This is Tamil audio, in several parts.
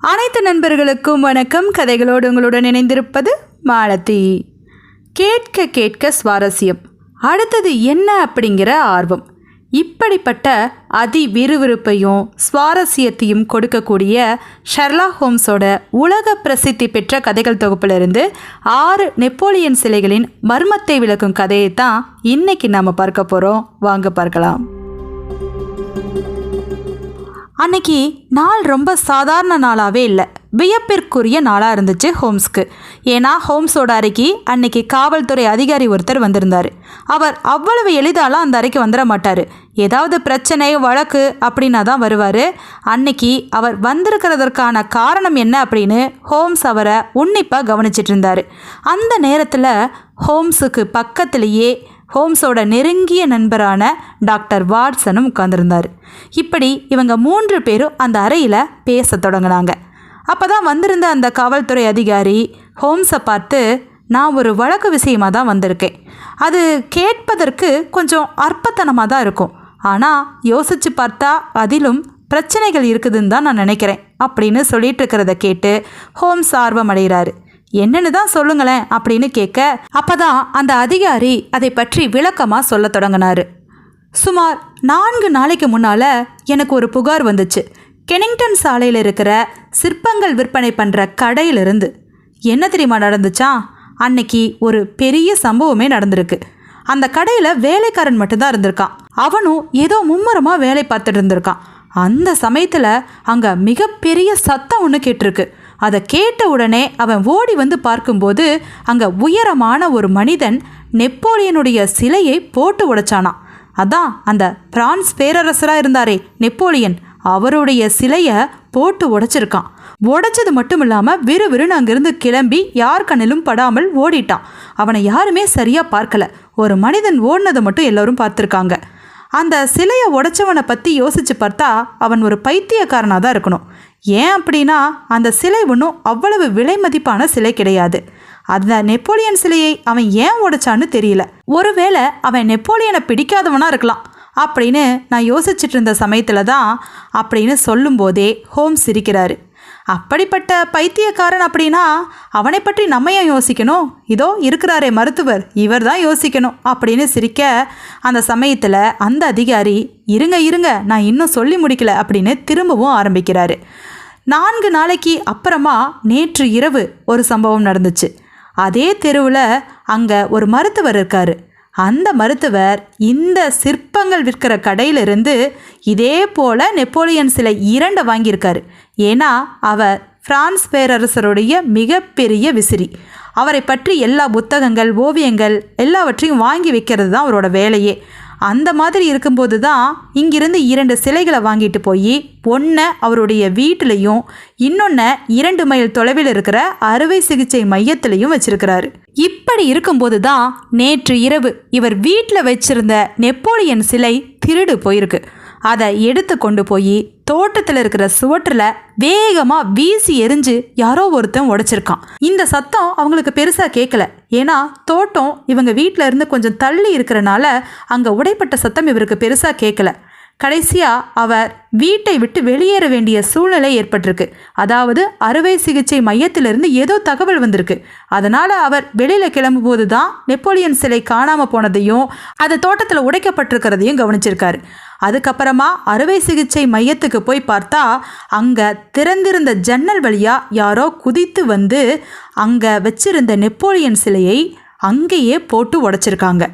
அனைத்து நண்பர்களுக்கும் வணக்கம். கதைகளோடு உங்களுடன் இணைந்திருப்பது மாலதி. கேட்க கேட்க சுவாரஸ்யம். அடுத்தது என்ன அப்படிங்கிற ஆர்வம். இப்படிப்பட்ட அதி விறுவிறுப்பையும் சுவாரஸ்யத்தையும் கொடுக்கக்கூடிய ஷெர்லா ஹோம்ஸோட உலக பிரசித்தி பெற்ற கதைகள் தொகுப்பிலிருந்து ஆறு நெப்போலியன் சிலைகளின் மர்மத்தை விளக்கும் கதையை தான் இன்னைக்கு நாம் பார்க்க போகிறோம் வாங்க பார்க்கலாம். அன்னைக்கு நாள் ரொம்ப சாதாரண நாளாகவே இல்லை. வியப்பிற்குரிய நாளாக இருந்துச்சு ஹோம்ஸ்க்கு. ஏன்னா ஹோம்ஸோட அறைக்கு அன்னைக்கு காவல்துறை அதிகாரி ஒருத்தர் வந்திருந்தார். அவர் அவ்வளவு எளிதாலாம் அந்த அறைக்கு வந்துட மாட்டார். ஏதாவது பிரச்சனை வழக்கு அப்படின்னா தான் வருவார். அன்னைக்கு அவர் வந்திருக்கிறதற்கான காரணம் என்ன அப்படின்னு ஹோம்ஸ் அவரை உன்னிப்பாக கவனிச்சிட்டு இருந்தார். அந்த நேரத்தில் ஹோம்ஸுக்கு பக்கத்திலேயே ஹோம்ஸோட நெருங்கிய நண்பரான டாக்டர் வாட்சனும் உட்கார்ந்துருந்தார். இப்படி இவங்க மூன்று பேரும் அந்த அறையில் பேச தொடங்கினாங்க. அப்போ தான் வந்திருந்த அந்த காவல்துறை அதிகாரி ஹோம்ஸை பார்த்து நான் ஒரு வழக்கு விஷயமாக தான் வந்திருக்கேன். அது கேட்பதற்கு கொஞ்சம் அற்பத்தனமாக தான் இருக்கும். ஆனால் யோசித்து பார்த்தா அதிலும் பிரச்சனைகள் இருக்குதுன்னு தான் நான் நினைக்கிறேன் அப்படின்னு சொல்லிட்டு இருக்கிறத கேட்டு ஹோம்ஸ் ஆர்வம் அடைகிறாரு என்னன்னு தான் சொல்லுங்களேன் அப்படின்னு கேட்க அப்பதான் அந்த அதிகாரி அதை பற்றி விளக்கமாக சொல்ல தொடங்கினாரு. சுமார் நான்கு நாளைக்கு முன்னால் எனக்கு ஒரு புகார் வந்துச்சு. கெனிங்டன் சாலையில் இருக்கிற சிற்பங்கள் விற்பனை பண்ணுற கடையிலிருந்து. என்ன தெரியுமா நடந்துச்சா? அன்னைக்கு ஒரு பெரிய சம்பவமே நடந்திருக்கு. அந்த கடையில் வேலைக்காரன் மட்டும்தான் இருந்திருக்கான். அவனும் ஏதோ மும்முரமாக வேலை பார்த்துட்டு இருந்திருக்கான். அந்த சமயத்தில் அங்கே மிகப்பெரிய சத்தம் ஒன்று கேட்டிருக்கு. அதை கேட்ட உடனே அவன் ஓடி வந்து பார்க்கும்போது அங்கே உயரமான ஒரு மனிதன் நெப்போலியனுடைய சிலையை போட்டு உடைச்சானான் அதான் அந்த பிரான்ஸ் பேரரசராக இருந்தாரே நெப்போலியன். அவருடைய சிலையை போட்டு உடைச்சிருக்கான். உடைச்சது மட்டும் இல்லாமல் விறுவிறுன்னு அங்கிருந்து கிளம்பி யார் கண்ணிலும் படாமல் ஓடிட்டான். அவனை யாருமே சரியாக பார்க்கல. ஒரு மனிதன் ஓடினதை மட்டும் எல்லோரும் பார்த்துருக்காங்க. அந்த சிலையை உடைச்சவனை பற்றி யோசிச்சு பார்த்தா அவன் ஒரு பைத்தியக்காரனாக தான் இருக்கணும். ஏன் அப்படின்னா அந்த சிலை ஒன்றும் அவ்வளவு விலை மதிப்பான சிலை கிடையாது. அந்த நெப்போலியன் சிலையை அவன் ஏன் உடைச்சான்னு தெரியல. ஒருவேளை அவன் நெப்போலியனை பிடிக்காதவனாக இருக்கலாம். அப்படின்னு நான் யோசிச்சுட்டு இருந்த சமயத்தில் தான் அப்படின்னு சொல்லும்போதே ஹோம் சிரிக்கிறாரு. அப்படிப்பட்ட பைத்தியக்காரன் அப்படின்னா அவனை பற்றி நம்ம ஏன் யோசிக்கணும்? இதோ இருக்கிறாரே மருத்துவர் இவர் தான் யோசிக்கணும் அப்படின்னு சிரிக்க அந்த சமயத்தில் அந்த அதிகாரி இருங்க இருங்க நான் இன்னும் சொல்லி முடிக்கல அப்படின்னு திரும்பவும் ஆரம்பிக்கிறாரு. நான்கு நாளைக்கு அப்புறமா நேற்று இரவு ஒரு சம்பவம் நடந்துச்சு. அதே தெருவில் அங்கே ஒரு மருத்துவர் இருக்காரு. அந்த மருத்துவர் இந்த சிற்பங்கள் விற்கிற கடையிலிருந்து இதே போல் நெப்போலியன் சிலை இரண்டை வாங்கியிருக்காரு. ஏன்னா அவர் பிரான்ஸ் பேரரசருடைய மிகப்பெரிய விசிறி. அவரை பற்றி எல்லா புத்தகங்கள் ஓவியங்கள் எல்லாவற்றையும் வாங்கி வைக்கிறது தான் அவரோட வேலையே. அந்த மாதிரி இருக்கும்போது தான் இங்கிருந்து இரண்டு சிலைகளை வாங்கிட்டு போய் ஒன்றை அவருடைய வீட்டிலையும் இன்னொன்று இரண்டு மைல் தொலைவில் இருக்கிற அறுவை சிகிச்சை மையத்திலையும் வச்சிருக்கிறாரு. இப்படி இருக்கும்போது தான் நேற்று இரவு இவர் வீட்டில் வச்சிருந்த நெப்போலியன் சிலை திருடு போயிருக்கு. அதை எடுத்து கொண்டு போய் தோட்டத்தில் இருக்கிற சுவற்றில் வேகமாக வீசி எரிஞ்சு யாரோ ஒருத்தன் உடைச்சிருக்கான். இந்த சத்தம் அவங்களுக்கு பெருசாக கேட்கல ஏன்னா தோட்டம் இவங்க வீட்டில் இருந்து கொஞ்சம் தள்ளி இருக்கிறனால அங்கே உடைப்பட்ட சத்தம் இவருக்கு பெருசாக கேட்கல கடைசியாக அவர் வீட்டை விட்டு வெளியேற வேண்டிய சூழ்நிலை ஏற்பட்டிருக்கு. அதாவது அறுவை சிகிச்சை மையத்திலிருந்து ஏதோ தகவல் வந்திருக்கு. அதனால் அவர் வெளியில் கிளம்பும்போது தான் நெப்போலியன் சிலை காணாமல் போனதையும் அது தோட்டத்தில் உடைக்கப்பட்டிருக்கிறதையும் கவனிச்சிருக்காரு. அதுக்கப்புறமா அறுவை சிகிச்சை மையத்துக்கு போய் பார்த்தா அங்கே திறந்திருந்த ஜன்னல் வழியாக யாரோ குதித்து வந்து அங்கே வச்சிருந்த நெப்போலியன் சிலையை அங்கேயே போட்டு உடைச்சிருக்காங்க.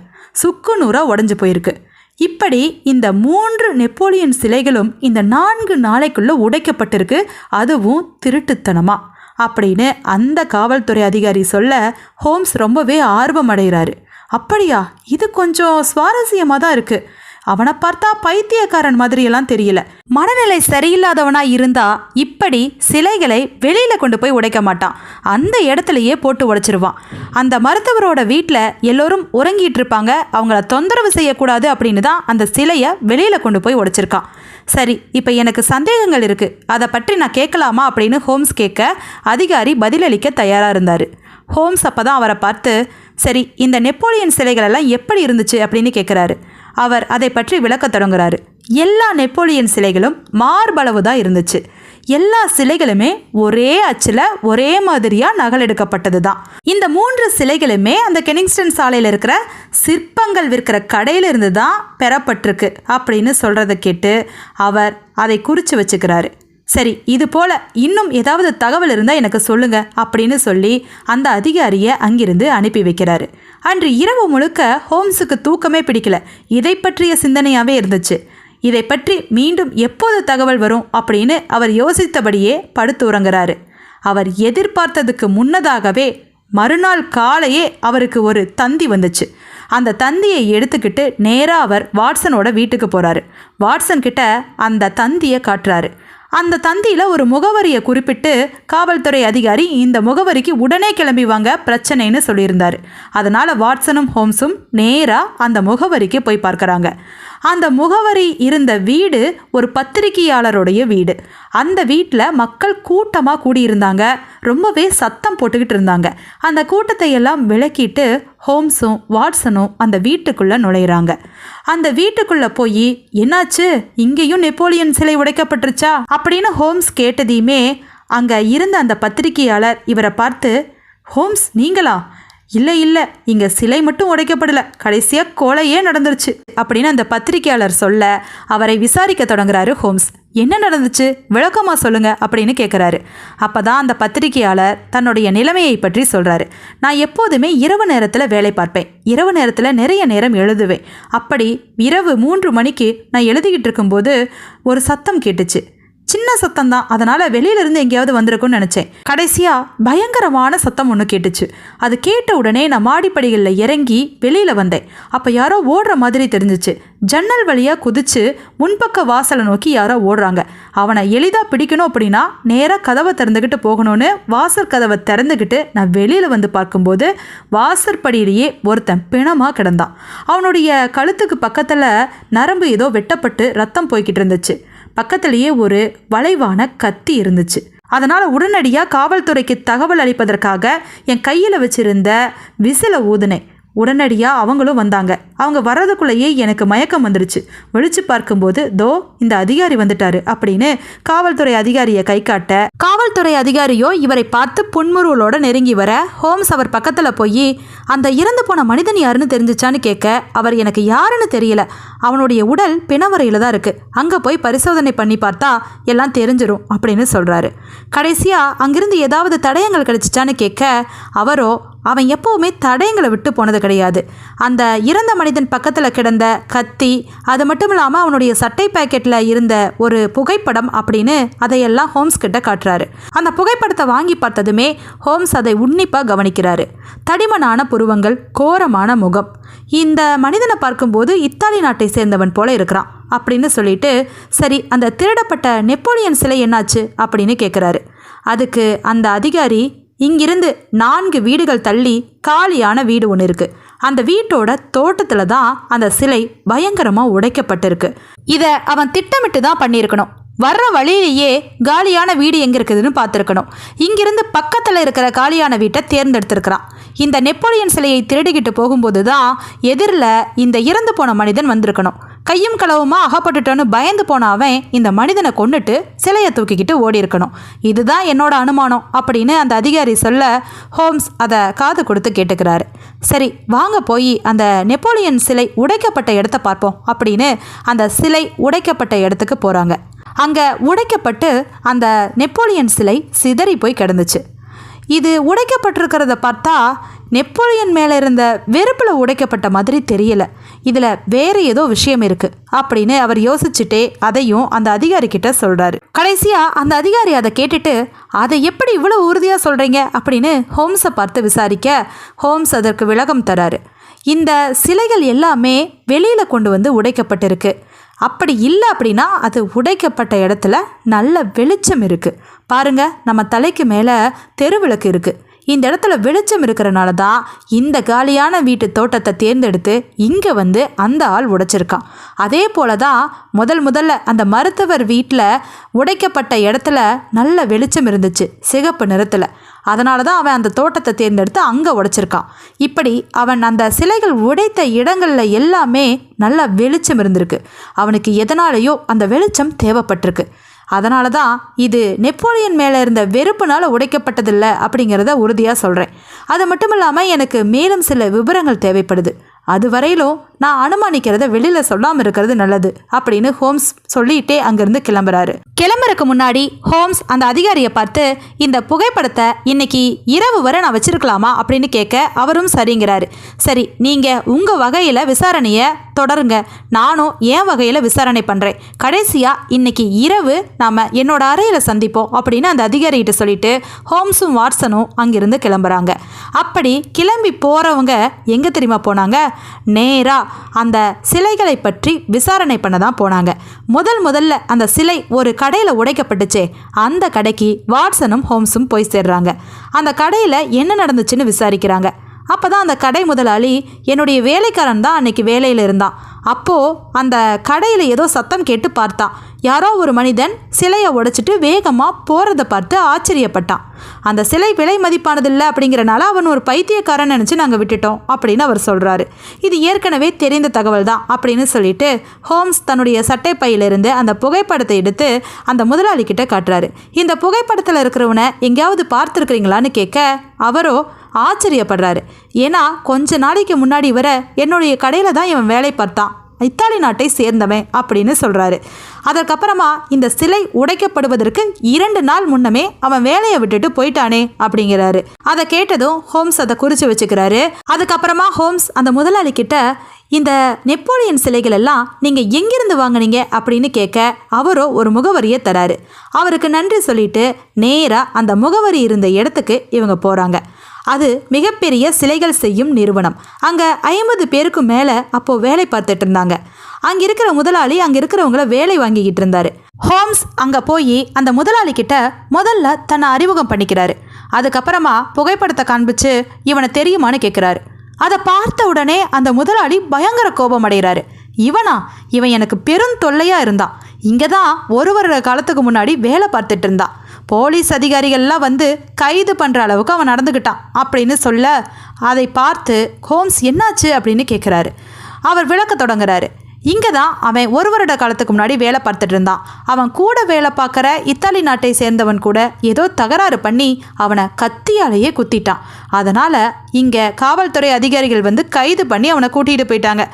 சுக்கு நூறாக உடஞ்சி போயிருக்கு. இப்படி இந்த மூன்று நெப்போலியன் சிலைகளும் இந்த நான்கு நாளைக்குள்ள உடைக்கப்பட்டிருக்கு. அதுவும் திருட்டுத்தனமா. அப்படின்னு அந்த காவல்துறை அதிகாரி சொல்ல ஹோம்ஸ் ரொம்பவே ஆர்வம் அடைகிறாரு அப்படியா? இது கொஞ்சம் சுவாரஸ்யமாக தான் இருக்குது அவனை பார்த்தா பைத்தியக்காரன் மாதிரியெல்லாம் தெரியல. மனநிலை சரியில்லாதவனா இருந்தா இப்படி சிலைகளை வெளியில கொண்டு போய் உடைக்க மாட்டான். அந்த இடத்துலயே போட்டு உடைச்சிருவான். அந்த மருத்துவரோட வீட்டில் எல்லோரும் உறங்கிட்டு இருப்பாங்க. அவங்கள தொந்தரவு செய்யக்கூடாது அப்படின்னு தான் அந்த சிலையை வெளியில கொண்டு போய் உடைச்சிருக்கான். சரி இப்போ எனக்கு சந்தேகங்கள் இருக்கு. அதை பற்றி நான் கேட்கலாமா அப்படின்னு ஹோம்ஸ் கேட்க அதிகாரி பதிலளிக்க தயாராக இருந்தார். ஹோம்ஸ் அப்போ தான் அவரை பார்த்து சரி இந்த நெப்போலியன் சிலைகளெல்லாம் எப்படி இருந்துச்சு? அப்படின்னு கேட்குறாரு அவர் அதை பற்றி விளக்கத் தொடங்குறாரு. எல்லா நெப்போலியன் சிலைகளும் மார்பளவு தான் இருந்துச்சு. எல்லா சிலைகளுமே ஒரே அச்சில் ஒரே மாதிரியாக நகலெடுக்கப்பட்டது தான் இந்த மூன்று சிலைகளுமே அந்த கெனிங்ஸ்டன் சாலையில் இருக்கிற சிற்பங்கள் விற்கிற கடையிலிருந்து தான் பெறப்பட்டிருக்கு அப்படின்னு சொல்கிறத கேட்டு அவர் அதை குறித்து வச்சுக்கிறாரு. சரி இது போல இன்னும் ஏதாவது தகவல் இருந்தால் எனக்கு சொல்லுங்க அப்படின்னு சொல்லி அந்த அதிகாரியை அங்கிருந்து அனுப்பி வைக்கிறாரு. அன்று இரவு முழுக்க ஹோம்ஸுக்கு தூக்கமே பிடிக்கல. இதை பற்றிய சிந்தனையாகவே இருந்துச்சு. இதை பற்றி மீண்டும் எப்போது தகவல் வரும் அப்படின்னு அவர் யோசித்தபடியே படுத்து உறங்குறாரு. அவர் எதிர்பார்த்ததுக்கு முன்னதாகவே மறுநாள் காலையே அவருக்கு ஒரு தந்தி வந்துச்சு. அந்த தந்தியை எடுத்துக்கிட்டு நேராக அவர் வாட்சனோட வீட்டுக்கு போகிறாரு வாட்சன் கிட்ட அந்த தந்தியை காட்டுறாரு. அந்த தந்தியில் ஒரு முகவரியை குறிப்பிட்டு காவல்துறை அதிகாரி இந்த முகவரிக்கு உடனே கிளம்பி வாங்க பிரச்சனைன்னு சொல்லியிருந்தார். அதனால் வாட்சனும் ஹோம்ஸும் நேராக அந்த முகவரிக்கு போய் பார்க்குறாங்க. அந்த முகவரி இருந்த வீடு ஒரு பத்திரிகையாளருடைய வீடு. அந்த வீட்டில் மக்கள் கூட்டமாக கூடியிருந்தாங்க. ரொம்பவே சத்தம் போட்டுக்கிட்டு இருந்தாங்க. அந்த கூட்டத்தை எல்லாம் விளக்கிட்டு ஹோம்ஸும் வாட்சனும் அந்த வீட்டுக்குள்ளே நுழையிறாங்க. அந்த வீட்டுக்குள்ளே போய் என்னாச்சு? இங்கேயும் நெப்போலியன் சிலை உடைக்கப்பட்டுருச்சா? அப்படின்னு ஹோம்ஸ் கேட்டதையுமே அங்கே இருந்த அந்த பத்திரிகையாளர் இவரை பார்த்து ஹோம்ஸ் நீங்களா? இல்லை இல்லை இங்கே சிலை மட்டும் உடைக்கப்படல. கடைசியாக கொலையே நடந்துருச்சு. அப்படின்னு அந்த பத்திரிகையாளர் சொல்ல அவரை விசாரிக்க தொடங்குறாரு ஹோம்ஸ். என்ன நடந்துச்சு? விளக்கமாக சொல்லுங்க அப்படின்னு கேட்குறாரு அப்போ தான் அந்த பத்திரிகையாளர் தன்னுடைய நிலைமையை பற்றி சொல்கிறாரு நான் எப்போதுமே இரவு நேரத்தில் வேலை பார்ப்பேன். இரவு நேரத்தில் நிறைய நேரம் எழுதுவேன். அப்படி இரவு மூன்று மணிக்கு நான் எழுதிக்கிட்டு இருக்கும்போது ஒரு சத்தம் கேட்டுச்சு. சின்ன சத்தம் தான் அதனால் வெளியிலேருந்து எங்கேயாவது வந்திருக்கும்னு நினச்சேன். கடைசியாக பயங்கரமான சத்தம் ஒன்று கேட்டுச்சு. அது கேட்ட உடனே நான் மாடிப்படிகளில் இறங்கி வெளியில் வந்தேன். அப்போ யாரோ ஓடுற மாதிரி தெரிஞ்சிச்சு. ஜன்னல் வழியாக குதிச்சு முன்பக்க வாசலை நோக்கி யாரோ ஓடுறாங்க. அவனை எளிதாக பிடிக்கணும் அப்படின்னா நேராக கதவை திறந்துக்கிட்டு போகணும்னு வாசல் கதவை திறந்துக்கிட்டு நான் வெளியில் வந்து பார்க்கும்போது வாசற்படியிலேயே ஒருத்தன் பிணமாக கிடந்தான். அவனுடைய கழுத்துக்கு பக்கத்தில் நரம்பு ஏதோ வெட்டப்பட்டு ரத்தம் போய்கிட்டு இருந்துச்சு. பக்கத்திலேயே ஒரு வளைவான கத்தி இருந்துச்சு. அதனால் உடனடியாக காவல்துறைக்கு தகவல் அளிப்பதற்காக என் கையில் வச்சிருந்த விசிலை ஊதுனேன். உடனடியாக அவங்களும் வந்தாங்க. அவங்க வர்றதுக்குள்ளேயே எனக்கு மயக்கம் வந்துடுச்சு விழிச்சு பார்க்கும்போது தோ இந்த அதிகாரி வந்துட்டாரு அப்படின்னு காவல்துறை அதிகாரியை கை காட்ட காவல்துறை அதிகாரியோ இவரை பார்த்து புன்முருவலோட நெருங்கி வர ஹோம்ஸ் அவர் பக்கத்தில் போய் அந்த இறந்து போன மனிதன் யாருன்னு தெரிஞ்சிச்சான்னு கேட்க அவர் எனக்கு யாருன்னு தெரியல. அவனுடைய உடல் பிணவரையில் தான் இருக்குது அங்கே போய் பரிசோதனை பண்ணி பார்த்தா எல்லாம் தெரிஞ்சிடும் அப்படின்னு சொல்கிறாரு கடைசியாக அங்கிருந்து ஏதாவது தடயங்கள் கிடைச்சிச்சான்னு கேட்க அவரோ அவன் எப்போவுமே தடயங்களை விட்டு போனது கிடையாது. அந்த இறந்த மனிதன் பக்கத்தில் கிடந்த கத்தி அது மட்டும் இல்லாமல் அவனுடைய சட்டை பாக்கெட்டில் இருந்த ஒரு புகைப்படம் அப்படின்னு அதையெல்லாம் ஹோம்ஸ் கிட்ட காட்டுறாரு. அந்த புகைப்படத்தை வாங்கி பார்த்ததுமே ஹோம்ஸ் அதை உன்னிப்பாக கவனிக்கிறாரு. தடிமனான புருவங்கள் கோரமான முகம். இந்த மனிதனை பார்க்கும்போது இத்தாலி நாட்டை சேர்ந்தவன் போல இருக்கிறான் அப்படின்னு சொல்லிட்டு சரி அந்த திருடப்பட்ட நெப்போலியன் சிலை என்னாச்சு அப்படின்னு கேட்குறாரு அதுக்கு அந்த அதிகாரி இங்கிருந்து நான்கு வீடுகள் தள்ளி காலியான வீடு ஒன்று இருக்கு. அந்த வீட்டோட தோட்டத்தில் தான் அந்த சிலை பயங்கரமாக உடைக்கப்பட்டிருக்கு. இதை அவன் திட்டமிட்டு தான் பண்ணியிருக்கணும். வர்ற வழியிலேயே காலியான வீடு எங்கே இருக்குதுன்னு பார்த்துருக்கணும். இங்கிருந்து பக்கத்தில் இருக்கிற காலியான வீட்டை தேர்ந்தெடுத்திருக்கிறான். இந்த நெப்போலியன் சிலையை திருடிக்கிட்டு போகும்போது தான் எதிரில் இந்த இறந்து போன மனிதன் வந்திருக்கணும். கையும் களவுமா அகப்பட்டுட்டோன்னு பயந்து போன அவன் இந்த மனிதனை கொண்டுட்டு சிலையை தூக்கிக்கிட்டு ஓடி இருக்கணும் இதுதான் என்னோட அனுமானம் அப்படின்னு அந்த அதிகாரி சொல்ல ஹோம்ஸ் அதை காது கொடுத்து கேட்டுக்கிறாரு. சரி வாங்க போய் அந்த நெப்போலியன் சிலை உடைக்கப்பட்ட இடத்த பார்ப்போம் அப்படின்னு அந்த சிலை உடைக்கப்பட்ட இடத்துக்கு போகிறாங்க அங்கே உடைக்கப்பட்டு அந்த நெப்போலியன் சிலை சிதறி போய் கிடந்துச்சு. இது உடைக்கப்பட்டிருக்கிறத பார்த்தா நெப்போலியன் மேலே இருந்த வெறுப்பில் உடைக்கப்பட்ட மாதிரி தெரியல. இதில் வேறு ஏதோ விஷயம் இருக்குது அப்படின்னு அவர் யோசிச்சுட்டே அதையும் அந்த அதிகாரி கிட்ட சொல்கிறாரு கடைசியாக அந்த அதிகாரி அதை கேட்டுட்டு அதை எப்படி இவ்வளோ உறுதியாக சொல்கிறீங்க அப்படின்னு ஹோம்ஸை பார்த்து விசாரிக்க ஹோம்ஸ் அதற்கு விளக்கம் தராரு. இந்த சிலைகள் எல்லாமே வெளியில் கொண்டு வந்து உடைக்கப்பட்டிருக்கு. அப்படி இல்லை அப்படின்னா அது உடைக்கப்பட்ட இடத்துல நல்ல வெளிச்சம் இருக்குது பாருங்க நம்ம தலைக்கு மேலே தெருவிளக்கு இருக்குது இந்த இடத்துல வெளிச்சம் இருக்கிறனால தான் இந்த காலியான வீட்டு தோட்டத்தை தேர்ந்தெடுத்து இங்கே வந்து அந்த ஆள் உடைச்சிருக்கான். அதே போல தான் முதல் முதல்ல அந்த மருத்துவர் வீட்டில் உடைக்கப்பட்ட இடத்துல நல்ல வெளிச்சம் இருந்துச்சு சிகப்பு நிறத்தில். அதனால தான் அவன் அந்த தோட்டத்தை தேர்ந்தெடுத்து அங்கே உடைச்சிருக்கான். இப்படி அவன் அந்த சிலைகள் உடைத்த இடங்களில் எல்லாமே நல்ல வெளிச்சம் இருந்திருக்கு. அவனுக்கு எதனாலேயோ அந்த வெளிச்சம் தேவைப்பட்டிருக்கு. அதனால தான் இது நெப்போலியன் மேலே இருந்த வெறுப்புனால் உடைக்கப்பட்டதில்லை அப்படிங்கிறத உறுதியாக சொல்கிறேன் அது மட்டும் இல்லாமல் எனக்கு மேலும் சில விவரங்கள் தேவைப்படுது. அது வரையிலும் நான் அனுமானிக்கிறத வெளியில் சொல்லாமல் இருக்கிறது நல்லது அப்படின்னு ஹோம்ஸ் சொல்லிட்டே அங்கேருந்து கிளம்புறாரு. கிளம்புறதுக்கு முன்னாடி ஹோம்ஸ் அந்த அதிகாரியை பார்த்து இந்த புகைப்படத்தை இன்னைக்கு இரவு வரை நான் வச்சிருக்கலாமா? அப்படின்னு கேட்க அவரும் சரிங்கிறாரு. சரி நீங்கள் உங்கள் வகையில் விசாரணையை தொடருங்க. நானும் என் வகையில் விசாரணை பண்ணுறேன் கடைசியாக இன்னைக்கு இரவு நாம் என்னோட அறையில் சந்திப்போம் அப்படின்னு அந்த அதிகாரிகிட்ட சொல்லிட்டு ஹோம்ஸும் வாட்சனும் அங்கிருந்து கிளம்புறாங்க. அப்படி கிளம்பி போகிறவங்க எங்கே தெரியுமா போனாங்க? நேராக அந்த சிலைகளை பற்றி விசாரணை பண்ண தான் போனாங்க. முதல் முதல்ல அந்த சிலை ஒரு கடையில் உடைக்கப்பட்டுச்சே அந்த கடைக்கு வாட்சனும் ஹோம்ஸும் போய் சேர்றாங்க. அந்த கடையில் என்ன நடந்துச்சுன்னு விசாரிக்கிறாங்க. அப்போ தான் அந்த கடை முதலாளி என்னுடைய வேலைக்காரன் தான் அன்னைக்கு வேலையில் இருந்தான். அப்போது அந்த கடையில் ஏதோ சத்தம் கேட்டு பார்த்தான். யாரோ ஒரு மனிதன் சிலையை உடைச்சிட்டு வேகமாக போகிறத பார்த்து ஆச்சரியப்பட்டான். அந்த சிலை விலை மதிப்பானதில்லை அப்படிங்கிறனால அவன் ஒரு பைத்தியக்காரன் நினச்சி நாங்கள் விட்டுட்டோம் அப்படின்னு அவர் சொல்கிறாரு இது ஏற்கனவே தெரிந்த தகவல் தான் அப்படின்னு சொல்லிட்டு ஹோம்ஸ் தன்னுடைய சட்டை பையிலிருந்து அந்த புகைப்படத்தை எடுத்து அந்த முதலாளி கிட்ட காட்டுறாரு. இந்த புகைப்படத்தில் இருக்கிறவனை எங்கேயாவது பார்த்துருக்குறீங்களான்னு கேட்க அவரோ ஆச்சரியப்படுறாரு. ஏன்னா கொஞ்ச நாளைக்கு முன்னாடி வர என்னுடைய கடையில் தான் இவன் வேலை பார்த்தான். இத்தாலி நாட்டை சேர்ந்தவன் அப்படின்னு சொல்கிறாரு அதற்கப்புறமா இந்த சிலை உடைக்கப்படுவதற்கு இரண்டு நாள் முன்னமே அவன் வேலையை விட்டுட்டு போயிட்டானே அப்படிங்கிறாரு. அதை கேட்டதும் ஹோம்ஸ் அதை குறித்து வச்சுக்கிறாரு. அதுக்கப்புறமா ஹோம்ஸ் அந்த முதலாளி கிட்ட இந்த நெப்போலியன் சிலைகள் எல்லாம் நீங்கள் எங்கிருந்து வாங்குனீங்க? அப்படின்னு கேட்க அவரோ ஒரு முகவரியை தராரு. அவருக்கு நன்றி சொல்லிட்டு நேராக அந்த முகவரி இருந்த இடத்துக்கு இவங்க போகிறாங்க அது மிகப்பெரிய சிலைகள் செய்யும் நிறுவனம். அங்கே ஐம்பது பேருக்கு மேலே அப்போது வேலை பார்த்துட்டு இருந்தாங்க. அங்கே இருக்கிற முதலாளி அங்கே இருக்கிறவங்கள வேலை வாங்கிக்கிட்டு இருந்தாரு. ஹோம்ஸ் அங்கே போய் அந்த முதலாளி கிட்ட முதல்ல தன்னை அறிமுகம் பண்ணிக்கிறாரு. அதுக்கப்புறமா புகைப்படத்தை காண்பிச்சு இவனை தெரியுமான்னு கேட்குறாரு அதை பார்த்த உடனே அந்த முதலாளி பயங்கர கோபம் அடைகிறாரு. இவனா? இவன் எனக்கு பெரும் தொல்லையாக இருந்தான். இங்கே தான் ஒரு வருட காலத்துக்கு முன்னாடி வேலை பார்த்துட்டு இருந்தான். போலீஸ் அதிகாரிகள்லாம் வந்து கைது பண்ணுற அளவுக்கு அவன் நடந்துக்கிட்டான் அப்படின்னு சொல்ல அதை பார்த்து ஹோம்ஸ் என்னாச்சு அப்படின்னு கேட்குறாரு அவர் விளக்க தொடங்குறாரு. இங்கே தான் அவன் ஒரு வருட காலத்துக்கு முன்னாடி வேலை பார்த்துட்டு இருந்தான். அவன் கூட வேலை பார்க்குற இத்தாலி நாட்டை சேர்ந்தவன் கூட ஏதோ தகராறு பண்ணி அவனை கத்தியாலேயே குத்திட்டான். அதனால் இங்கே காவல்துறை அதிகாரிகள் வந்து கைது பண்ணி அவனை கூட்டிகிட்டு போயிட்டாங்க.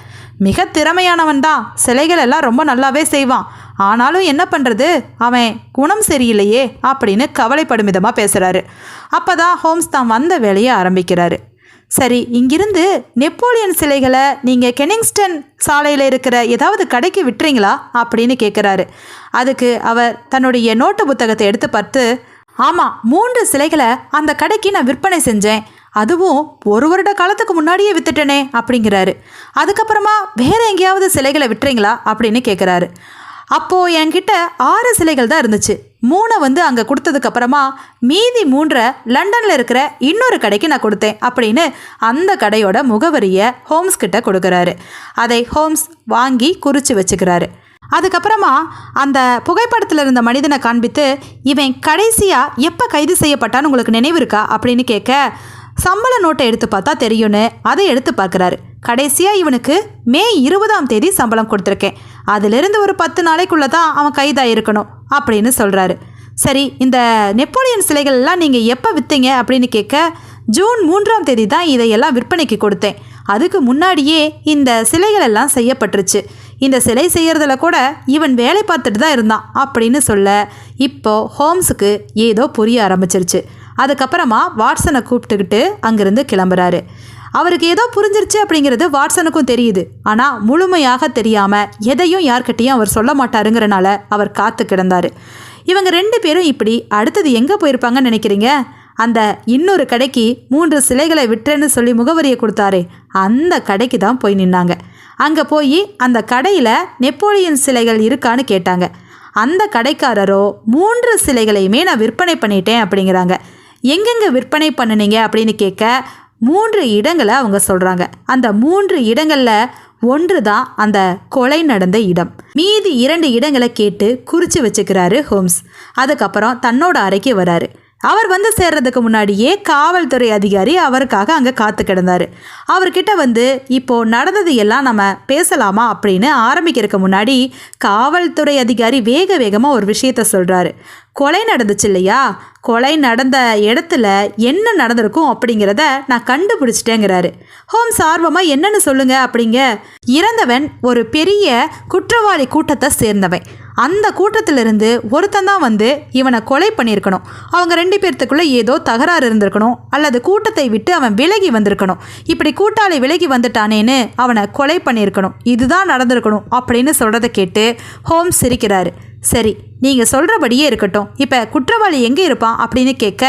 மிக திறமையானவன் தான் சிலைகள் எல்லாம் ரொம்ப நல்லாவே செய்வான். ஆனாலும் என்ன பண்ணுறது அவன் குணம் சரியில்லையே அப்படின்னு கவலைப்படும் விதமாக பேசுகிறாரு அப்போ தான் ஹோம்ஸ் தான் வந்த வேலையை ஆரம்பிக்கிறாரு. சரி இங்கிருந்து நெப்போலியன் சிலைகளை நீங்கள் கெனிங்ஸ்டன் சாலையில் இருக்கிற ஏதாவது கடைக்கு விட்டுறீங்களா? அப்படின்னு கேட்குறாரு அதுக்கு அவர் தன்னுடைய நோட்டு புத்தகத்தை எடுத்து பார்த்து ஆமாம் மூன்று சிலைகளை அந்த கடைக்கு நான் விற்பனை செஞ்சேன். அதுவும் ஒரு வருட காலத்துக்கு முன்னாடியே வித்துட்டனே அப்படிங்கிறாரு. அதுக்கப்புறமா வேற எங்கேயாவது சிலைகளை விட்டுறீங்களா அப்படின்னு கேட்குறாரு அப்போது என்கிட்ட ஆறு சிலைகள் தான் இருந்துச்சு. மூணை வந்து அங்கே கொடுத்ததுக்கப்புறமா மீதி மூன்றை லண்டனில் இருக்கிற இன்னொரு கடைக்கு நான் கொடுத்தேன் அப்படின்னு அந்த கடையோட முகவரியை ஹோம்ஸ் கிட்ட கொடுக்குறாரு. அதை ஹோம்ஸ் வாங்கி குறித்து வச்சுக்கிறாரு. அதுக்கப்புறமா அந்த புகைப்படத்தில் இருந்த மனிதனை காண்பித்து இவன் கடைசியாக எப்போ கைது செய்யப்பட்டான்னு உங்களுக்கு நினைவு இருக்கா? அப்படின்னு கேட்க சம்பள நோட்டை எடுத்து பார்த்தா தெரியும்னு அதை எடுத்து பார்க்குறாரு. கடைசியாக இவனுக்கு மே இருபதாம் தேதி சம்பளம் கொடுத்துருக்கேன். அதிலிருந்து ஒரு பத்து நாளைக்குள்ளே தான் அவன் கைதாயிருக்கணும் அப்படின்னு சொல்கிறாரு சரி இந்த நெப்போலியன் சிலைகள் எல்லாம் நீங்கள் எப்போ விற்றீங்க அப்படின்னு கேட்க ஜூன் மூன்றாம் தேதி தான் இதையெல்லாம் விற்பனைக்கு கொடுத்தேன். அதுக்கு முன்னாடியே இந்த சிலைகள் எல்லாம் செய்யப்பட்டுருச்சு. இந்த சிலை செய்கிறதுல கூட இவன் வேலை பார்த்துட்டு தான் இருந்தான் அப்படின்னு சொல்ல இப்போ ஹோம்ஸுக்கு ஏதோ புரிய ஆரம்பிச்சிருச்சு. அதுக்கப்புறமா வாட்சனை கூப்பிட்டுக்கிட்டு அங்கேருந்து கிளம்புறாரு. அவருக்கு ஏதோ புரிஞ்சிருச்சு அப்படிங்கிறது வாட்சனுக்கும் தெரியுது. ஆனால் முழுமையாக தெரியாமல் எதையும் யார்கிட்டையும் அவர் சொல்ல மாட்டாருங்கிறனால அவர் காத்து கிடந்தார். இவங்க ரெண்டு பேரும் இப்படி அடுத்தது எங்கே போயிருப்பாங்கன்னு நினைக்கிறீங்க? அந்த இன்னொரு கடைக்கு மூன்று சிலைகளை விட்டுறேன்னு சொல்லி முகவரியை கொடுத்தாரே அந்த கடைக்கு தான் போய் நின்னாங்க. அங்கே போய் அந்த கடையில் நெப்போலியன் சிலைகள் இருக்கான்னு கேட்டாங்க. அந்த கடைக்காரரோ மூன்று சிலைகளையுமே நான் விற்பனை பண்ணிட்டேன் அப்படிங்கிறாங்க. எங்கெங்கே விற்பனை பண்ணுனீங்க அப்படின்னு கேட்க மூன்று இடங்களை அவங்க சொல்கிறாங்க அந்த மூன்று இடங்களில் ஒன்று தான் அந்த கொலை நடந்த இடம். மீதி இரண்டு இடங்களை கேட்டு குறித்து வச்சுக்கிறாரு ஹோம்ஸ். அதுக்கப்புறம் தன்னோட அறைக்கு வராரு. அவர் வந்து சேர்றதுக்கு முன்னாடியே காவல்துறை அதிகாரி அவருக்காக அங்கே காத்து கிடந்தாரு. அவர்கிட்ட வந்து இப்போ நடந்தது எல்லாம் நம்ம பேசலாமா? அப்படின்னு ஆரம்பிக்கிறதுக்கு முன்னாடி காவல்துறை அதிகாரி வேக வேகமாக ஒரு விஷயத்த சொல்கிறாரு கொலை நடந்துச்சு இல்லையா? கொலை நடந்த இடத்துல என்ன நடந்திருக்கும் அப்படிங்கிறத நான் கண்டுபிடிச்சிட்டேங்கிறாரு. ஹோம்ஸ் ஆர்வமாக என்னன்னு சொல்லுங்க அப்படிங்க. இறந்தவன் ஒரு பெரிய குற்றவாளி கூட்டத்தை சேர்ந்தவன். அந்த கூட்டத்திலிருந்து ஒருத்தன் தான் வந்து இவனை கொலை பண்ணியிருக்கணும். அவங்க ரெண்டு பேர்த்துக்குள்ளே ஏதோ தகராறு இருந்திருக்கணும். அல்லது கூட்டத்தை விட்டு அவன் விலகி வந்திருக்கணும். இப்படி கூட்டாளி விலகி வந்துட்டானேன்னு அவனை கொலை பண்ணியிருக்கணும். இதுதான் நடந்திருக்கணும் அப்படின்னு சொல்கிறத கேட்டு ஹோம் சிரிக்கிறாரு. சரி நீங்கள் சொல்கிறபடியே இருக்கட்டும். இப்போ குற்றவாளி எங்கே இருப்பான் அப்படின்னு கேட்க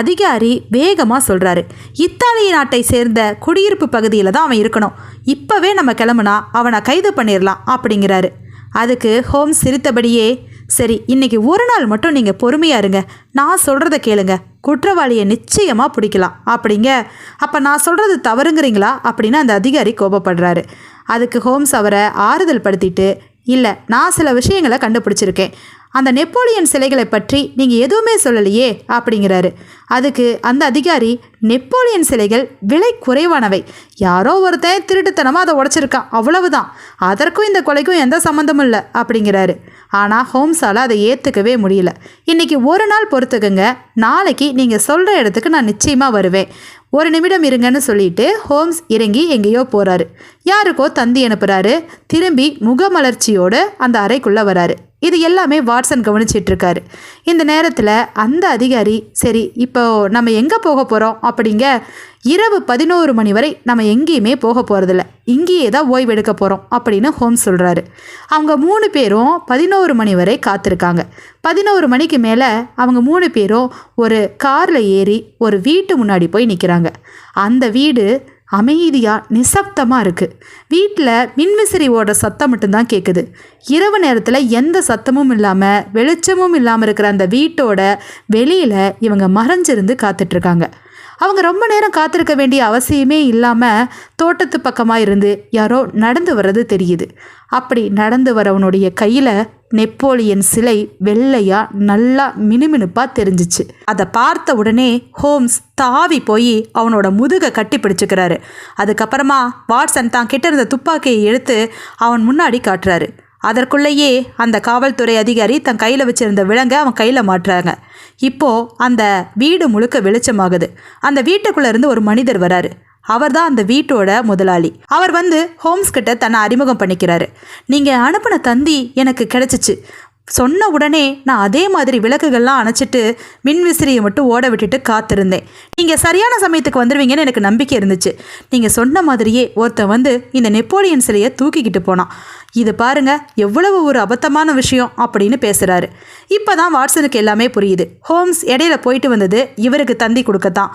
அதிகாரி வேகமாக சொல்கிறாரு இத்தாலிய நாட்டை சேர்ந்த குடியிருப்பு பகுதியில் தான் அவன் இருக்கணும். இப்போவே நம்ம கிளம்புனா அவனை கைது பண்ணிடலாம் அப்படிங்கிறாரு. அதுக்கு ஹோம் சிரித்தபடியே சரி இன்னைக்கு ஒரு நாள் மட்டும் நீங்கள் பொறுமையாக இருங்க. நான் சொல்கிறத கேளுங்க. குற்றவாளியை நிச்சயமாக பிடிக்கலாம். அப்படிங்க. அப்போ நான் சொல்கிறது தவறுங்கிறீங்களா? அப்படின்னு அந்த அதிகாரி கோபப்படுறாரு. அதுக்கு ஹோம்ஸ் அவரை ஆறுதல் படுத்திட்டு இல்லை நான் சில விஷயங்களை கண்டுபிடிச்சிருக்கேன். அந்த நெப்போலியன் சிலைகளை பற்றி நீங்கள் எதுவுமே சொல்லலையே? அப்படிங்கிறாரு. அதுக்கு அந்த அதிகாரி நெப்போலியன் சிலைகள் விலை குறைவானவை. யாரோ ஒருத்தன் திருட்டுத்தனமாக அதை உடச்சிருக்கான் அவ்வளவுதான். அதற்கும் இந்த கொலைக்கும் எந்த சம்மந்தமும் இல்லை அப்படிங்கிறாரு. ஆனால் ஹோம்ஸால் அதை ஏற்றுக்கவே முடியல. இன்னைக்கு ஒரு நாள் பொறுத்துக்குங்க. நாளைக்கு நீங்கள் சொல்கிற இடத்துக்கு நான் நிச்சயமாக வருவேன். ஒரு நிமிடம் இருங்கன்னு சொல்லிட்டு ஹோம்ஸ் இறங்கி எங்கேயோ போகிறாரு யாருக்கோ தந்தி அனுப்புகிறாரு திரும்பி முகமலர்ச்சியோடு அந்த அறைக்குள்ளே வராரு. இது எல்லாமே வாட்சன் கவனிச்சிட்ருக்காரு இந்த நேரத்தில் அந்த அதிகாரி சரி இப்போ நம்ம எங்கே போக போகிறோம் அப்படிங்க. இரவு பதினோரு மணி வரை நம்ம எங்கேயுமே போக போகிறதில்ல இங்கேயே தான் ஓய்வெடுக்க போகிறோம் அப்படின்னு ஹோம் சொல்கிறாரு அவங்க மூணு பேரும் பதினோரு மணி வரை காத்திருக்காங்க. பதினோரு மணிக்கு மேலே அவங்க மூணு பேரும் ஒரு காரில் ஏறி ஒரு வீட்டு முன்னாடி போய் நிற்கிறாங்க அந்த வீடு அமைதியாக நிசப்தமாக இருக்குது வீட்டில் மின்விசிறி ஓடுற சத்தம் மட்டும்தான் கேட்குது இரவு நேரத்தில் எந்த சத்தமும் இல்லாமல் வெளிச்சமும் இல்லாமல் இருக்கிற அந்த வீட்டோட வெளியில் இவங்க மறைஞ்சிருந்து காத்துட்ருக்காங்க அவங்க ரொம்ப நேரம் காத்திருக்க வேண்டிய அவசியமே இல்லாமல் தோட்டத்து பக்கமாக இருந்து யாரோ நடந்து வர்றது தெரியுது. அப்படி நடந்து வரவனுடைய கையில் நெப்போலியன் சிலை வெள்ளையாக நல்லா மினுமினுப்பாக தெரிஞ்சிச்சு. அதை பார்த்த உடனே ஹோம்ஸ் தாவி போய் அவனோட முதுகை கட்டி பிடிச்சிக்கிறாரு. அதுக்கப்புறமா வாட்சன் தான் கிட்ட இருந்த துப்பாக்கியை எடுத்து அவன் முன்னாடி காட்டுறாரு. அதற்குள்ளேயே அந்த காவல்துறை அதிகாரி தன் கையில் வச்சிருந்த விலங்கை அவன் கையில் மாட்டுறாங்க இப்போது அந்த வீடு முழுக்க வெளிச்சமாகுது. அந்த வீட்டுக்குள்ளே இருந்து ஒரு மனிதர் வராரு. அவர் தான் அந்த வீட்டோட முதலாளி. அவர் வந்து ஹோம்ஸ் கிட்ட தன்னை அறிமுகம் பண்ணிக்கிறாரு. நீங்கள் அனுப்பின தந்தி எனக்கு கிடைச்சிச்சு. சொன்ன உடனே நான் அதே மாதிரி விளக்குகள்லாம் அணைச்சிட்டு மின்விசிறியை மட்டும் ஓட விட்டுட்டு காத்திருந்தேன். நீங்கள் சரியான சமயத்துக்கு வந்துடுவீங்கன்னு எனக்கு நம்பிக்கை இருந்துச்சு. நீங்கள் சொன்ன மாதிரியே ஒருத்தன் வந்து இந்த நெப்போலியன் சிலையை தூக்கிக்கிட்டு போனான். இது பாருங்க எவ்வளவு ஒரு அபத்தமான விஷயம் அப்படின்னு பேசுகிறாரு இப்போ தான் வாட்சனுக்கு எல்லாமே புரியுது. ஹோம்ஸ் இடையில போயிட்டு வந்தது இவருக்கு தந்தி கொடுக்கத்தான்.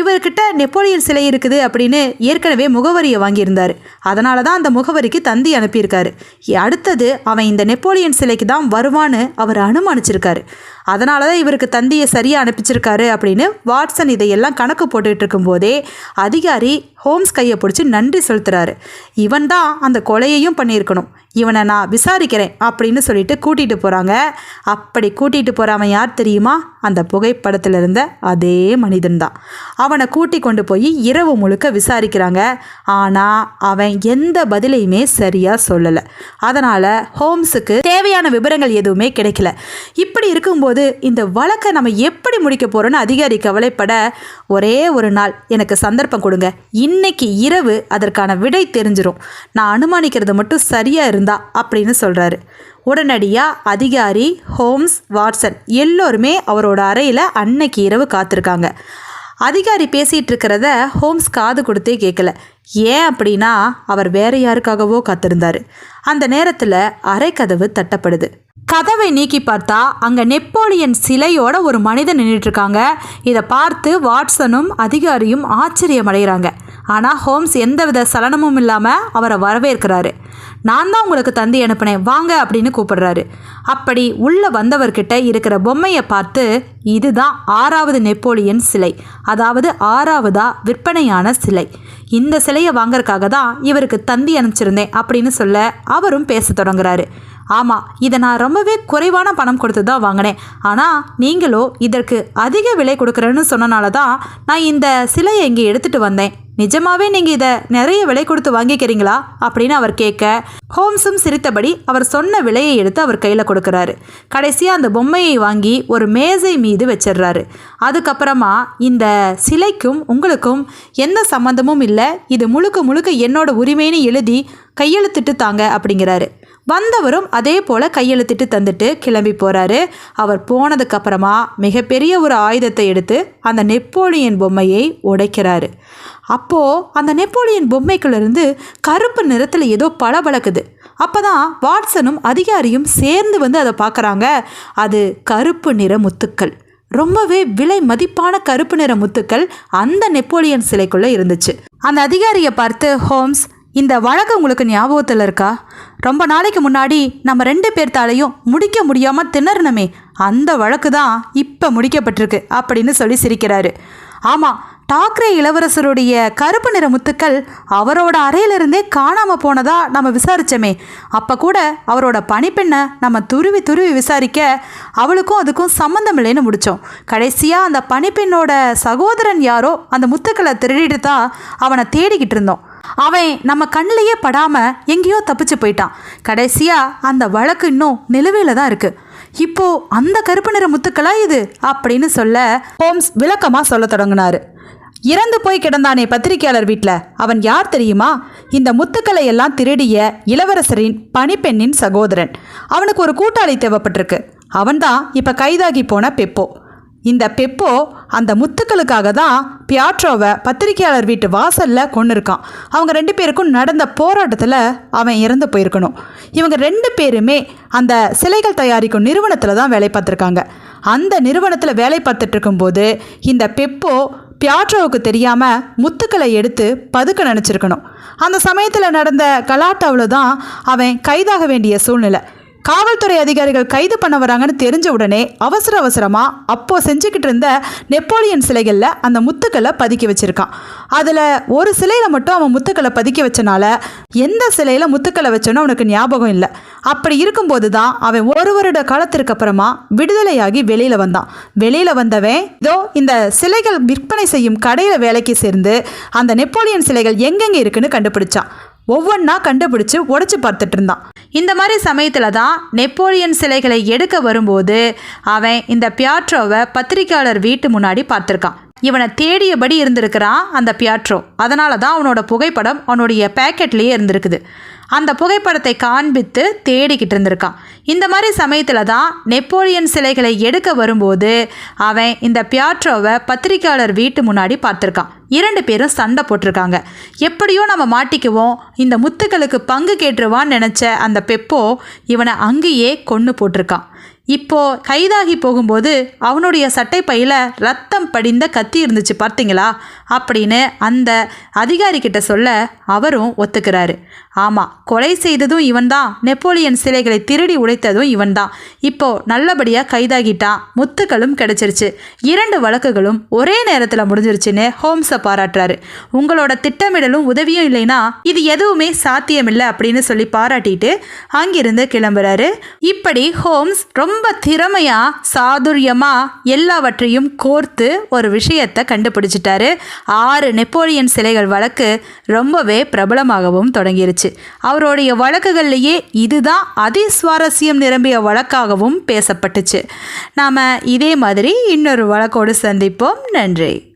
இவர்கிட்ட நெப்போலியன் சிலை இருக்குது அப்படின்னு ஏற்கனவே முகவரியை வாங்கியிருந்தார். அதனால தான் அந்த முகவரிக்கு தந்தி அனுப்பியிருக்காரு. அடுத்தது அவன் இந்த நெப்போலியன் சிலைக்கு தான் வரும் வருவான்னு அவர் அனுமானிச்சிருக்காரு. அதனால தான் இவருக்கு தந்தியை சரியாக அனுப்பிச்சிருக்காரு அப்படின்னு வாட்சன் இதையெல்லாம் கணக்கு போட்டுக்கிட்டு இருக்கும்போதே அதிகாரி ஹோம்ஸ் கையை பிடிச்சி நன்றி செலுத்துறாரு. இவன் தான் அந்த கொலையையும் பண்ணியிருக்கணும். இவனை நான் விசாரிக்கிறேன் அப்படின்னு சொல்லிட்டு கூட்டிகிட்டு போகிறாங்க அப்படி கூட்டிகிட்டு போகிறவன் யார் தெரியுமா? அந்த புகைப்படத்தில் இருந்த அதே மனிதன்தான் அவனை கூட்டி கொண்டு போய் இரவு முழுக்க விசாரிக்கிறாங்க. ஆனால் அவன் எந்த பதிலையுமே சரியாக சொல்லலை. அதனால் ஹோம்ஸுக்கு தேவையான விவரங்கள் எதுவுமே கிடைக்கல. இப்படி இருக்கும்போது இந்த வழக்கை நம்ம எப்படி முடிக்க போகிறோன்னு அதிகாரி கவலைப்பட ஒரே ஒரு நாள் எனக்கு சந்தர்ப்பம் கொடுங்க. இன்னைக்கு இரவு அதற்கான விடை தெரிஞ்சிடும் நான் அனுமானிக்கிறது மட்டும் சரியாக இருந்தா அப்படின்னு சொல்கிறாரு உடனடியாக அதிகாரி ஹோம்ஸ் வாட்சன் எல்லோருமே அவரோட அறையில் அன்னைக்கு இரவு காத்திருக்காங்க. அதிகாரி பேசிகிட்டு இருக்கிறத ஹோம்ஸ் காது கொடுத்தே கேட்கல ஏன் அப்படின்னா அவர் வேற யாருக்காகவோ காத்திருந்தார். அந்த நேரத்தில் அரைக்கதவு தட்டப்படுது. கதவை நீக்கி பார்த்தா அங்கே நெப்போலியன் சிலையோட ஒரு மனிதன் நின்றுட்டு இருக்காங்க இதை பார்த்து வாட்சனும் அதிகாரியும் ஆச்சரியம் அடைகிறாங்க ஆனால் ஹோம்ஸ் எந்தவித சலனமும் இல்லாமல் அவரை வரவேற்கிறாரு. நான் தான் உங்களுக்கு தந்தி அனுப்பினேன் வாங்க அப்படின்னு கூப்பிடுறாரு. அப்படி உள்ளே வந்தவர்கிட்ட இருக்கிற பொம்மையை பார்த்து இதுதான் ஆறாவது நெப்போலியன் சிலை. அதாவது ஆறாவதா விற்பனையான சிலை. இந்த சிலையை வாங்கறதுக்காக தான் இவருக்கு தந்தி அனுப்பிச்சிருந்தேன் அப்படின்னு சொல்ல அவரும் பேச தொடங்குறாரு. ஆமாம் இதை நான் ரொம்பவே குறைவான பணம் கொடுத்து தான் வாங்கினேன். ஆனால் நீங்களோ இதற்கு அதிக விலை கொடுக்குறேன்னு சொன்னனால தான் நான் இந்த சிலையை இங்கே எடுத்துகிட்டு வந்தேன். நிஜமாவே நீங்கள் இதை நிறைய விலை கொடுத்து வாங்கிக்கிறீங்களா? அப்படின்னு அவர் கேட்க ஹோம்ஸும் சிரித்தபடி அவர் சொன்ன விலையை எடுத்து அவர் கையில் கொடுக்குறாரு. கடைசியாக அந்த பொம்மையை வாங்கி ஒரு மேசை மீது வச்சிடுறாரு. அதுக்கப்புறமா இந்த சிலைக்கும் உங்களுக்கும் எந்த சம்மந்தமும் இல்லை. இது முழுக்க முழுக்க என்னோட உரிமைன்னு எழுதி கையெழுத்திட்டு தாங்க அப்படிங்கிறாரு. வந்தவரும் அதே போல் கையெழுத்திட்டு தந்துட்டு கிளம்பி போகிறாரு அவர் போனதுக்கப்புறமா மிகப்பெரிய ஒரு ஆயுதத்தை எடுத்து அந்த நெப்போலியன் பொம்மையை உடைக்கிறாரு. அப்போது அந்த நெப்போலியன் பொம்மைக்குள்ளேருந்து கருப்பு நிறத்தில் ஏதோ பளபளக்குது. அப்போ தான் வாட்சனும் அதிகாரியும் சேர்ந்து வந்து அதை பார்க்குறாங்க. அது கருப்பு நிற முத்துக்கள். ரொம்பவே விலை மதிப்பான கருப்பு நிற முத்துக்கள் அந்த நெப்போலியன் சிலைக்குள்ளே இருந்துச்சு. அந்த அதிகாரியை பார்த்து ஹோம்ஸ் இந்த வழக்கு உங்களுக்கு ஞாபகத்தில் இருக்கா? ரொம்ப நாளைக்கு முன்னாடி நம்ம ரெண்டு பேர்த்தாலையும் முடிக்க முடியாமல் திணறணுமே. அந்த வழக்கு தான் இப்போ முடிக்கப்பட்டிருக்கு அப்படின்னு சொல்லி சிரிக்கிறாரு. ஆமாம் டாக்ரே இளவரசருடைய கருப்பு நிற முத்துக்கள் அவரோட அறையிலிருந்தே காணாமல் போனதா நம்ம விசாரிச்சோமே. அப்போ கூட அவரோட பணிப்பெண்ணை நம்ம துருவி துருவி விசாரிக்க அவளுக்கும் அதுக்கும் சம்மந்தம் இல்லைன்னு முடித்தோம் கடைசியாக அந்த பணிப்பெண்ணோட சகோதரன் யாரோ அந்த முத்துக்களை திருடிட்டு தான் அவனை தேடிக்கிட்டு இருந்தோம். அவன் நம்ம கண்ணிலேயே படாமல் எங்கேயோ தப்பிச்சு போயிட்டான். கடைசியாக அந்த வழக்கு இன்னும் நிலுவையில் தான் இருக்குது இப்போ அந்த கருப்பு நிற முத்துக்களா இது? அப்படின்னு சொல்ல ஹோம்ஸ் விளக்கமாக சொல்ல தொடங்கினாரு. இறந்து போய் கிடந்தானே பத்திரிகையாளர் வீட்டில் அவன் யார் தெரியுமா? இந்த முத்துக்களை எல்லாம் திருடிய இளவரசரின் பணிப்பெண்ணின் சகோதரன். அவனுக்கு ஒரு கூட்டாளி தேவைப்பட்டிருக்கு. அவன்தான் இப்போ கைதாகி போன பெப்போ. இந்த பெப்போ அந்த முத்துக்களுக்காக தான் பியாட்ரோவை பத்திரிகையாளர் வீட்டு வாசலில் கொண்டு இருக்கான் அவங்க ரெண்டு பேருக்கும் நடந்த போராட்டத்தில் அவன் இறந்து போயிருக்கணும். இவங்க ரெண்டு பேருமே அந்த சிலைகள் தயாரிக்கும் நிறுவனத்தில் தான் வேலை பார்த்துருக்காங்க. அந்த நிறுவனத்தில் வேலை பார்த்துட்டு இருக்கும்போது இந்த பெப்போ பியாட்ரோவுக்கு தெரியாமல் முத்துக்களை எடுத்து பதுக்க நினச்சிருக்கணும். அந்த சமயத்தில் நடந்த கலாட்டாவில் தான் அவன் கைதாக வேண்டிய சூழ்நிலை. காவல்துறை அதிகாரிகள் கைது பண்ண வராங்கன்னு தெரிஞ்ச உடனே அவசர அவசரமாக அப்போ செஞ்சுக்கிட்டு இருந்த நெப்போலியன் சிலைகளில் அந்த முத்துக்களை பதுக்கி வச்சிருக்கான். அதில் ஒரு சிலையில் மட்டும் அவன் முத்துக்களை பதுக்கி வச்சனால எந்த சிலையில் முத்துக்களை வச்சோன்னு அவனுக்கு ஞாபகம் இல்லை. அப்படி இருக்கும்போது தான் அவன் ஒரு வருட காலத்திற்கு அப்புறமா விடுதலையாகி வெளியில் வந்தான். வெளியில் வந்தவன் இதோ இந்த சிலைகள் விற்பனை செய்யும் கடையில் வேலைக்கு சேர்ந்து அந்த நெப்போலியன் சிலைகள் எங்கெங்கே இருக்குன்னு கண்டுபிடிச்சான். ஒவ்வொன்றா கண்டுபிடிச்சு உடச்சி பார்த்துட்டு இருந்தான். இந்த மாதிரி சமயத்தில் தான் நெப்போலியன் சிலைகளை எடுக்க வரும்போது அவன் இந்த பியாட்ரோவை பத்திரிக்கையாளர் வீட்டு முன்னாடி பார்த்துருக்கான். இவனை தேடியபடி இருந்திருக்கிறான் அந்த பியாட்ரோ. அதனால தான் அவனோட புகைப்படம் அவனுடைய பேக்கெட்லேயே இருந்திருக்குது. அந்த புகைப்படத்தை காண்பித்து தேடிக்கிட்டு இருந்திருக்கான். இந்த மாதிரி சமயத்தில் தான் நெப்போலியன் சிலைகளை எடுக்க வரும்போது அவன் இந்த பியாட்ரோவை பத்திரிக்கையாளர் வீட்டு முன்னாடி பார்த்துருக்கான். இரண்டு பேரும் சண்டை போட்டிருக்காங்க. எப்படியோ நம்ம மாட்டிக்குவோம் இந்த முத்துக்களுக்கு பங்கு கேட்டுருவான்னு நினச்ச அந்த பெப்போ இவனை அங்கேயே கொன்று போட்டிருக்கான். இப்போ கைதாகி போகும்போது அவனுடைய சட்டை பையில் ரத்தம் படிந்த கத்தி இருந்துச்சு பார்த்தீங்களா? அப்படின்னு அந்த அதிகாரி கிட்ட சொல்ல அவரும் ஒத்துக்கிறாரு. ஆமாம் கொலை செய்ததும் இவன்தான். நெப்போலியன் சிலைகளை திருடி உடைத்ததும் இவன்தான். இப்போ நல்லபடியாக கைதாகிட்டான் முத்துக்களும் கிடைச்சிருச்சு. இரண்டு வழக்குகளும் ஒரே நேரத்தில் முடிஞ்சிருச்சுன்னு ஹோம்ஸை பாராட்டுறாரு. உங்களோட திட்டமிடலும் உதவியும் இல்லைன்னா இது எதுவுமே சாத்தியமில்லை அப்படின்னு சொல்லி பாராட்டிட்டு அங்கிருந்து கிளம்புறாரு. இப்படி ஹோம்ஸ் ரொம்ப ரொம்ப திறமையாக சாதுரியமாக எல்லாவற்றையும் கோர்த்து ஒரு விஷயத்தை கண்டுபிடிச்சிட்டாரு. ஆறு நெப்போலியன் சிலைகள் வழக்கு ரொம்பவே பிரபலமாகவும் தொடங்கிருச்சு. அவருடைய வழக்குகள்லேயே இதுதான் அதி சுவாரஸ்யம் நிரம்பிய வழக்காகவும் பேசப்பட்டுச்சு. நாம் இதே மாதிரி இன்னொரு வழக்கோடு சந்திப்போம். நன்றி.